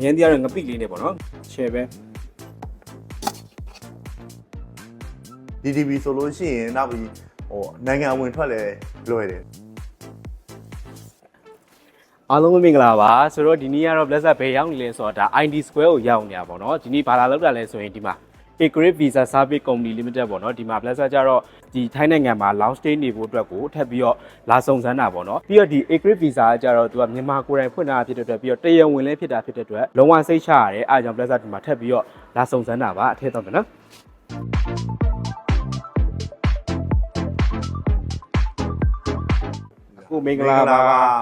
ငင်းတရားတော့ငပိလေးနဲ့ပေါ့နော်ချဲပဲ DDB ဆိုလို့ရှိရင်နောက်ပြီးဟိုနိုင်ငံဝင်ထွက်လဲလွယ်တယ်အားလုံးပဲမင်္ဂလာပါဆိုတော့ဒီနေ့ကတော့ Blazzer ဘယ်ရောက်နေလဲဆိုတော့ဒါ ID Square ကိုရောက်နေတာပေါ့နော်ဒီနေ့ဘာလာလောက်တာလဲဆိုရင်ဒီမှာ Agrid Visa Service Company Limited ပေါ့နော်ဒီမှာ Blazzer ကြတော့ဒီထိုင်းနိုင်ငံမှာ long stay နေဖို့အတွက်ကိုထပ်ပြီးတော့လာစုံစမ်းတာပေါ့နော်ပြီးတော့ဒီ Agrid Visa ကကြတော့သူကမြန်မာကိုယ်တိုင်ဖွင့်တာဖြစ်တဲ့အတွက်ပြီးတော့တရားဝင်လည်းဖြစ်တာဖြစ်တဲ့အတွက်လုံးဝစိတ်ချရတယ်အားကြောင့် Blazzer ဒီမှာထပ်ပြီးတော့လာစုံစမ်းတာပါအထည့်တော့မယ်နော်ကိုမင်္ဂလာပါ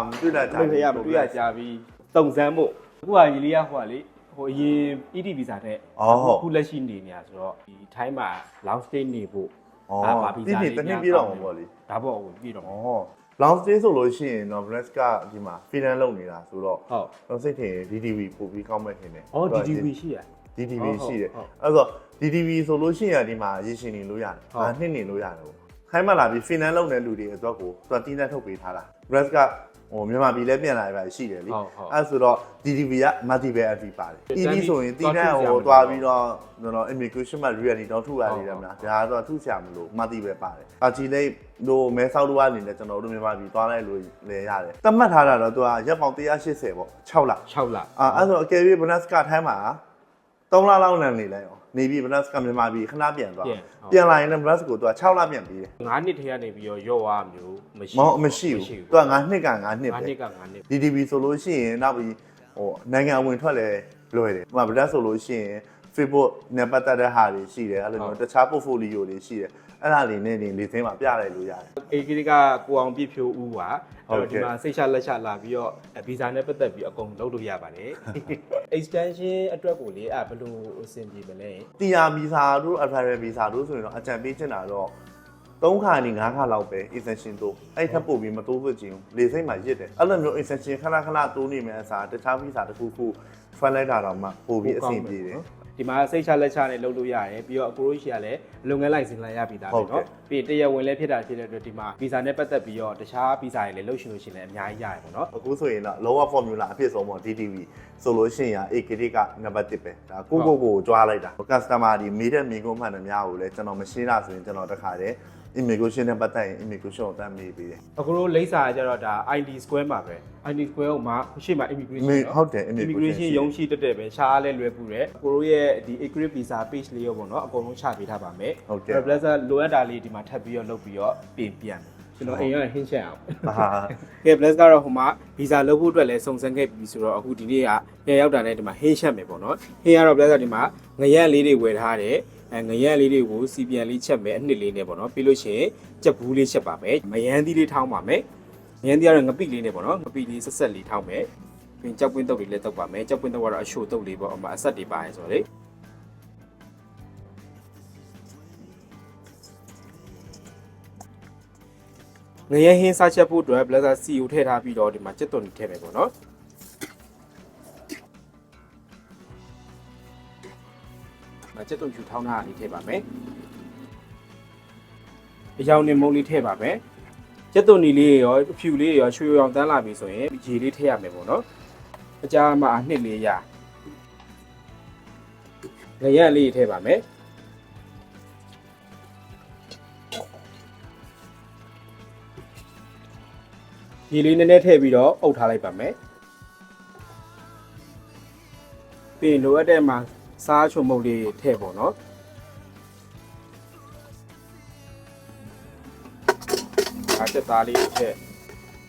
မတွေ့တာမဖေရမတွေ့ရကြပြီတုံစမ်းဖို့အခုကရီလေးကဟိုကလေ ဟိုအရင် ED visa တဲ့အော်ဟုတ်အခုလက်ရှိနေနေတာဆိုတော့ဒီထိုင်းမှာ long stay နေဖို့อ๋อအာဗာ visa ဒီနေ့တစ်နှစ်ပြည့်တော့မှာပေါ့လေဒါပေါ့ဟိုပြည့်တော့ဩမှာ long stay ဆိုလို့ရှိရင်တော့ Bless ကဒီမှာ freelance လုပ်နေတာဆိုတော့ဟုတ်တော့စိတ်ထင် DDB ပို့ပြီးကောင်းမဲ့ထင်တယ်အော် DDV ရှိရ DDB ဟုတ်ဟုတ်ရှိတယ်ဟုတ်အဲ့တော့ DDB ဆိုလို့ရှိရင်ဒီမှာရည်ရှင်နေလို့ရတယ်ဟုတ်အာနှစ်နေလို့ရတယ်ပေါ့ခိုင်းမှလာပြီး finance လုပ်တဲ့လူတွေအတွက်ကိုသူကတင်းနဲ့ထုတ်ပေးထားတာ Bless က ဟိုမြန်မာပြည်လဲပြန်လာရပါရှိတယ်လေဟုတ်ဟုတ်အဲ့ဆိုတော့ DDB က multiple entry ပါတယ်တန်း ED ပြီးဆိုရင်တင်းနဲ့သွားထုဟိုစရာမလိုသွားပြီးတော့ကျွန်တော် immigration မှာ reality တော့ထုရတယ်ဟုတ်ဗျာဒါကတော့ထုဆရာမလို့ multiple ပါတယ်အာချီလေးတို့မဲဆောက်လို့အနေနဲ့ကျွန်တော်တို့မြန်မာပြည်သွားလိုက်လို့လဲရတယ်တတ်မှတ်ထားတာတော့သူကရက်ပေါင်180ပေါ့6လ6လအာအဲ့ဆိုအကယ်၍ဘနတ်စကထိုင်းမှာ3လလောက်နဲ့နေလိုက်အောင် နေပြီးဘနတ်စကမြန်မာပြည်ခဏပြန်သွားပြန်လာရင်လည်းဘနတ်စကိုသူက6လပြန်ပြီးတယ်9နှစ်ထဲကနေပြီးတော့ရော့သွားမျိုးမရှိမဟုတ်မရှိဘူးသူက9နှစ်က9နှစ်9ပဲနှစ်က9နှစ် DDB ဆိုလို့ရှိရင်နောက်ပြီးဟိုနိုင်ငံဝင်ထွက်လဲလွယ်တယ်ဟိုမှာဘနတ်ဆိုလို့ရှိရင် Facebook နဲ့ပတ်သက်တဲ့ဟာတွေရှိတယ်အဲ့လိုမျိုးတခြား portfolio တွေရှိတယ် အဲ့ဒါလေးနဲ့နေလေးစင်းမှာပြလိုက်လို့ရတယ် အေကီကကိုအောင်ပြည့်ဖြိုးဦးပါဟုတ်အဲ့ကဲ့တော့ဒီမှာစိတ်ချလက်ချလာပြီးတော့ဗီဇာနဲ့ပတ်သက်ပြီးအကုန်လုပ်လို့ရပါတယ် extension အတွက်ကိုလေအဲ့ဘယ်လိုအဆင်ပြေမလဲတီယာဗီဇာတို့ Apparel ဗီဇာတို့ဆိုရင်တော့အကြံပေးချင်တာတော့3ခါနေ5ခါလောက်ပဲ extension တိုးအဲ့ထပ်ပို့ပြီးမတိုးသွချင်းဘူးလေစိတ်မှာရစ်တယ်အဲ့လိုမျိုး extension ခဏခဏတိုးနေမယ်အစားတခြားဗီဇာတစ်ခုခုဖွင့်လိုက်တာတော့မှပို့ပြီးအဆင်ပြေတယ် ဒီမှာစိတ်ချလက်ချနဲ့လုပ်လို့ရတယ်ပြီးတော့အကိုရိုရှိကလည်းလုပ်ငန်းလိုက်စင်လာရပြီးသား ဟု ပဲ တ်ကဲ့ เนาะပြီးရင်တရားဝင်လည်းဖြစ်တာဖြစ်တဲ့အတွက်ဒီမှာဗီဇာနဲ့ပတ်သက်ပြီးတော့တခြားဗီဇာတွေလည်းလုပ်ရှင်လို့ရှိရင်လည်းအများကြီးရတယ်ပေါ့เนาะ အခုဆိုရင်တော့လောက formula အဖြစ်ဆုံးပေါ့ DTV ဆိုလို့ရှိရင် AK ကနံပါတ်1ပဲဒါကိုကိုကိုကြွားလိုက်တာ customer ဒီမေးတဲ့မိကုန်းမှန်တယ်များကိုလည်းကျွန်တော်မရှင်းတာဆိုရင်ကျွန်တော်တခါတည်း immigration နဲ့ပတ်သက်ရင် immigration ကိုတမ်းမေးပေးတယ်အခုတို့လိမ့်စာကကြတော့ဒါ ID square မှာပဲ ID square ကိုမှရှေ့မှာ immigration နော်ဟုတ်တယ် immigration ရုံးရှိတက်တက်ပဲရှားလဲလွယ်ကူတယ်ကိုတို့ရဲ့ဒီ accurate visa page လေးရောပေါ့နော်အကုန်လုံးချပေးထားပါမယ်ဟုတ်တယ် replacer လိုအပ်တာလေးဒီမှာထပ်ပြီးတော့လုပ်ပြီးတော့ပြင်ပြန်ကျွန်တော်အိမ်ရောက်ဟင်းချက်အောင်ဟာကဲ bless ကတော့ဟိုမှာ visa လုပ်ဖို့အတွက်လည်းစုံစမ်းခဲ့ပြီဆိုတော့အခုဒီနေ့ကပြန်ရောက်တာနဲ့ဒီမှာဟင်းချက်မယ်ပေါ့နော်ဟင်းရတော့ bless ကဒီမှာငရက်လေးတွေဝယ်ထားတယ် အဲငရက်လေးတွေကိုစီပြန်လေးချက်မယ်အနှစ်လေးနဲ့ပေါ့နော်ပြီးလို့ရှိရင်ကြက်ဘူးလေးချက်ပါမယ်မယန်းသီးလေးထောင်းပါမယ်မယန်းသီးကတော့ငပိလေးနဲ့ပေါ့နော်ငပိလေးဆက်ဆက်လေးထောင်းမယ်ပြီးကြောက်ကွင်းတုပ်တွေလည်းတုပ်ပါမယ်ကြောက်ကွင်းတုပ်ကတော့အရှို့တုပ်လေးပေါ့အမအဆက်တွေပါရဲဆိုတော့လေငရဲဟင်းစားချက်ဖို့အတွက် blazer C ကိုထည့်ထားပြီးတော့ဒီမှာကြက်သွန်ထည့်မယ်ပေါ့နော် ကြက်သွန်ဖြူထောင်းထားတာလေးထည့်ပါမယ်အယောင်နဲ့မုံလေးထည့်ပါမယ်ကြက်သွန်နီလေးရောဖြူလေးရောရွှေရောင်တန်းလာပြီဆိုရင်ရေလေးထည့်ရမယ်ပေါ့နော်အကြမ်းမှာအနှစ်လေးရငရက်လေးထည့်ပါမယ်ရေလေးနည်းနည်းထည့်ပြီးတော့အုပ်ထားလိုက်ပါမယ်ပြီးရင်လိုအပ်တဲ့မှာ စားချုံမုတ်လေးထည့်ပေါ့နော်အားချက်သားလေးကိုထည့်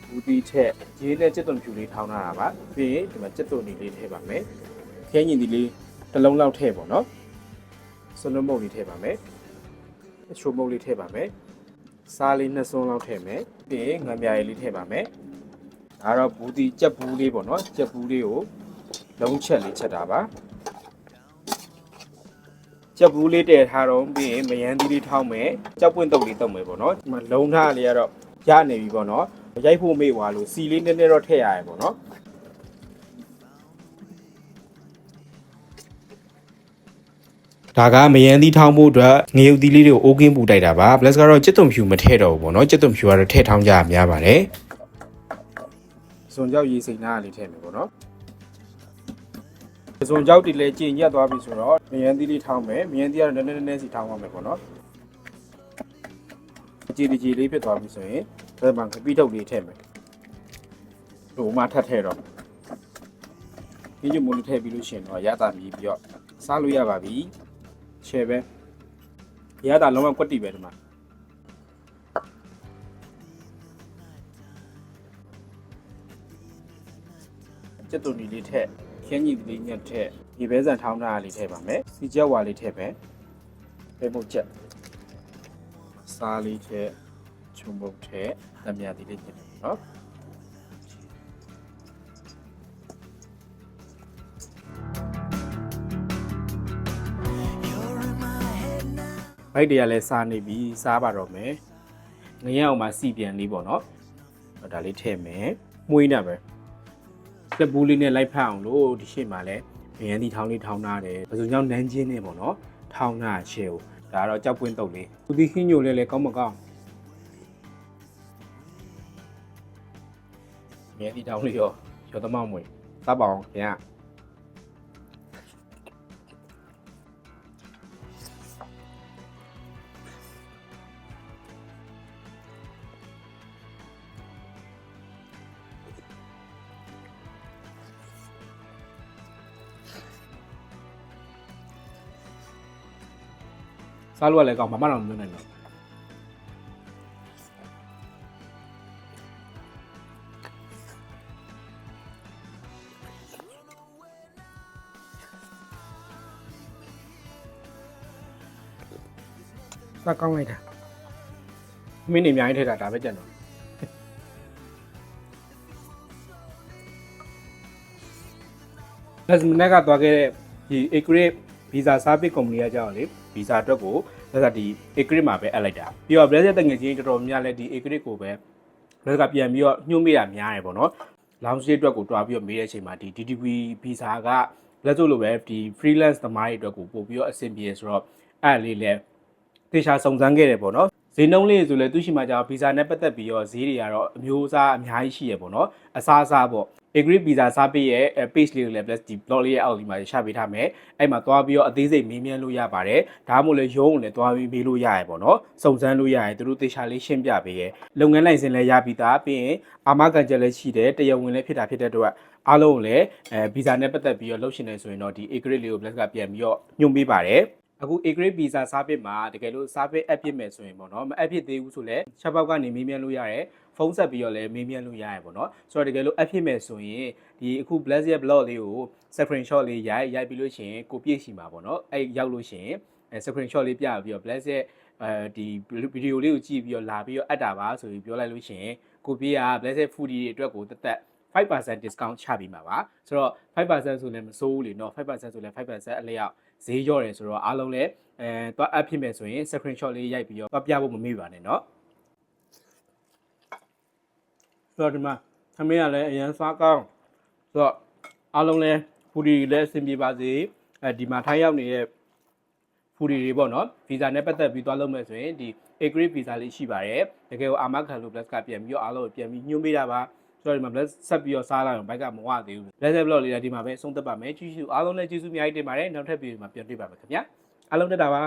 ဘူးတီထက်ရေးနဲ့ကျက်သွန်ဖြူလေးထောင်းထားတာပါပြီးရင်ဒီမှာကျက်သွန်ဒီလေးထည့်ပါမယ်ခဲညင်ဒီလေးတစ်လုံးလောက်ထည့်ပေါ့နော်စလုံးမုတ်လေးထည့်ပါမယ်အချိုမုတ်လေးထည့်ပါမယ်စားလေးနှစ်စုံလောက်ထည့်မယ်ပြီးရင်ငံပြားရည်လေးထည့်ပါမယ်ဒါတော့ဘူးတီကြက်ဘူးလေးပေါ့နော်ကြက်ဘူးလေးကိုလုံးချက်လေးချက်တာပါ ကြက်ဘူးလေးတည်ထားတော့ပြီးရင်မယန်းသီးလေးထောင်းမယ်ကြောက်ပွင့်တုပ်လေးတုပ်မယ်ပေါ့နော်ဒီမှာလုံးထားလေးကတော့ရနေပြီပေါ့နော်ရိုက်ဖို့မေ့သွားလို့စီလေးနည်းနည်းတော့ထည့်ရတယ်ပေါ့နော်ဒါကမယန်းသီးထောင်းဖို့အတွက်ငရုတ်သီးလေးတွေကိုအိုးကင်းပူတိုက်တာပါ plus ကတော့ကြက်သွန်ဖြူမထည့်တော့ဘူးပေါ့နော်ကြက်သွန်ဖြူကတော့ထည့်ထောင်းကြရများပါတယ်စွန်ကြောက်ရေးစိန်နာလေးထည့်မယ်ပေါ့နော် ပစုံကြောက်တီလည်းကျင်ရက်သွားပြီဆိုတော့မယန်းသီးလေးထောင်းမယ်မယန်းသီးကတော့နည်းနည်းနည်းနည်းစီထောင်းပါမယ်ပေါ့နော်ကြည်ကြည်လေးဖြစ်သွားပြီဆိုရင်ဒါမှခပီးထုတ်လေးထည့်မယ်ဟိုမှာထပ်ထည့်တော့ဒီညမိုးလေးထည့်ပြီးလို့ရှိရင်တော့ရတာမြည်ပြီးတော့စားလို့ရပါပြီချဲပဲရတာလုံးဝကွက်တီပဲဒီမှာကျက်တူနီလေးထည့် ခင်းကြီးလေးညက်ထည့်ဒီဘဲဆန်ထောင်းတာလေးထည့်ပါမယ်စီချက်ဝါလေးထည့်ပဲပဲပုတ်ချက်စားလေးထည့်ချုံပုတ်ထည့်တမယာဒီလေးညက်နော်ဘိုက်တွေကလည်းစားနေပြီစားပါတော့မယ်ငရဲအောင်မှာစီပြန်လေးပေါ့နော်ဟောဒါလေးထည့်မယ်မှုေးနေပဲ လက်ဘူးလေးနဲ့လိုက်ဖက်အောင်လို့ဒီရှေ့မှာလည်းမယန်းဒီထောင်းလေးထောင်းထားတယ်ဘယ်သူကြောင့်နန်းချင်းနေပေါ့နော်ထောင်းတာရှေ့ကိုဒါကတော့ကြောက်ပွင့်တုတ်လေးသူဒီခင်းညိုလေးလည်းကောင်းမကောင်းမယန်းဒီထောင်းလေးရောရောသမမွေစားပါအောင်ခင်ဗျာ စားလို့ကလည်းကောင်းဘာမှတော့မလုပ်နိုင်တော့စားကောင်းလိုက်တာမင်းနေအများကြီးထည့်တာဒါပဲကြံတော့လက်စမနက်ကသွားခဲ့တဲ့ဒီ Acre Visa Service Company ကကြောက်လေ Visa အတွက်ကိုလက်စားဒီ Acre မှာပဲအပ်လိုက်တာပြီးတော့ Brazil တငယ်ချင်းတော်တော်များလဲဒီ Acre ကိုပဲလက်ကပြန်ပြီးတော့ညှို့မိတာများတယ်ပေါ့နော် lounge day အတွက်ကိုတွားပြီးတော့မေးတဲ့အချိန်မှာဒီ DTV Visa ကလက်စုပ်လိုပဲဒီ freelance သမားတွေအတွက်ကိုပို့ပြီးတော့အဆင်ပြေဆိုတော့အဲ့လေးလဲတေချာစုံစမ်းခဲ့တယ်ပေါ့နော် ဈေးနှုန်းလေးဆိုလဲသူရှိမှကြာဗီဇာနဲ့ပတ်သက်ပြီးတော့ဈေးတွေကတော့အမျိုးအစားအများကြီးရှိရပေါ့နော်အစားအစားပေါ့ agree visa စားပေးရဲ့ page လေးကိုလည်း plus ဒီ blog လေးရဲ့အောက်လေးမှာရှာပေးထားမယ်အဲ့မှာသွားပြီးတော့အသေးစိတ်မေးမြန်းလို့ရပါတယ်ဒါမှမဟုတ်လည်းရုံးကိုလည်းသွားပြီးမေးလို့ရရပေါ့နော်စုံစမ်းလို့ရရသူတို့တေချာလေးရှင်းပြပေးရဲ့လုပ်ငန်းလိုင်စင်လည်းရပြီးသားပြီးရင်အာမခံချက်လည်းရှိတယ်တရားဝင်လည်းဖြစ်တာဖြစ်တဲ့အတွက်အားလုံးကိုလည်းအဲ visa နဲ့ပတ်သက်ပြီးတော့လုပ်ရှင်နေဆိုရင်တော့ဒီ agree လေးကို plus ကပြန်ပြီးတော့ညွှန်ပေးပါတယ် အခု A-grade visa စားပစ်မှာတကယ်လို့စားပစ် app ဖြစ်မယ်ဆိုရင်ပေါ့နော်မ app ဖြစ်သေးဘူးဆိုလည်းချက်ပေါက်ကနေမေးမြန်းလို့ရတယ်ဖုန်းဆက်ပြီးတော့လည်းမေးမြန်းလို့ရတယ်ပေါ့နော်ဆိုတော့တကယ်လို့ app ဖြစ်မယ်ဆိုရင်ဒီအခု blast ရဲ့ blog လေးကို screenshot လေးရိုက်ရိုက်ပြီးလို့ရှိရင်ကိုပြည့်ရှိမှာပေါ့နော်အဲ့ရောက်လို့ရှိရင်အဲ screenshot လေးပြပြီးတော့ blast ရဲ့အဲဒီဗီဒီယိုလေးကိုကြည့်ပြီးတော့လာပြီးတော့အပ်တာပါဆိုပြီးပြောလိုက်လို့ရှိရင်ကိုပြည့်က blast foodie တွေအတွက်ကိုတက်တက် 5% discount ချပေးမှာပါဆိုတော့5%ဆိုလည်းမစိုးဘူးလေเนาะ5%ဆိုလည်း5%အလျောက်ဈေးကြော့တယ်ဆိုတော့အားလုံးလည်းအဲသွား app ဖြစ်မယ်ဆိုရင် screenshot လေးရိုက်ပြီးတော့သွားပြဖို့မမေ့ပါနဲ့เนาะဆိုတော့ဒီမှာသမင်းကလည်းအရန်စားကောင်းဆိုတော့အားလုံးလည်းဖူဒီလည်းအဆင်ပြေပါစေအဲဒီမှာထိုင်းရောက်နေတဲ့ဖူဒီတွေပေါ့နော်ဗီဇာနဲ့ပတ်သက်ပြီးသွားလုပ်မယ်ဆိုရင်ဒီ agree visa လေးရှိပါတယ်တကယ်ကိုအာမခံလို့ plus ကပြန်ပြီးတော့အားလုံးကိုပြန်ပြီးညွှန်ပေးတာပါ ဆိုတော့ဒီမှာ plus ဆက်ပြီးတော့စားလိုက်အောင်ဘိုက်ကမဝသေးဘူး plus blog လေးလည်းဒီမှာပဲအဆုံးသတ်ပါမယ်ကြည့်ရှုအားလုံးလည်းကျေးဇူးအများကြီးတင်ပါတယ်နောက်ထပ်ဗီဒီယိုမှာပြန်တွေ့ပါမယ်ခင်ဗျာအားလုံးတက်တာပါ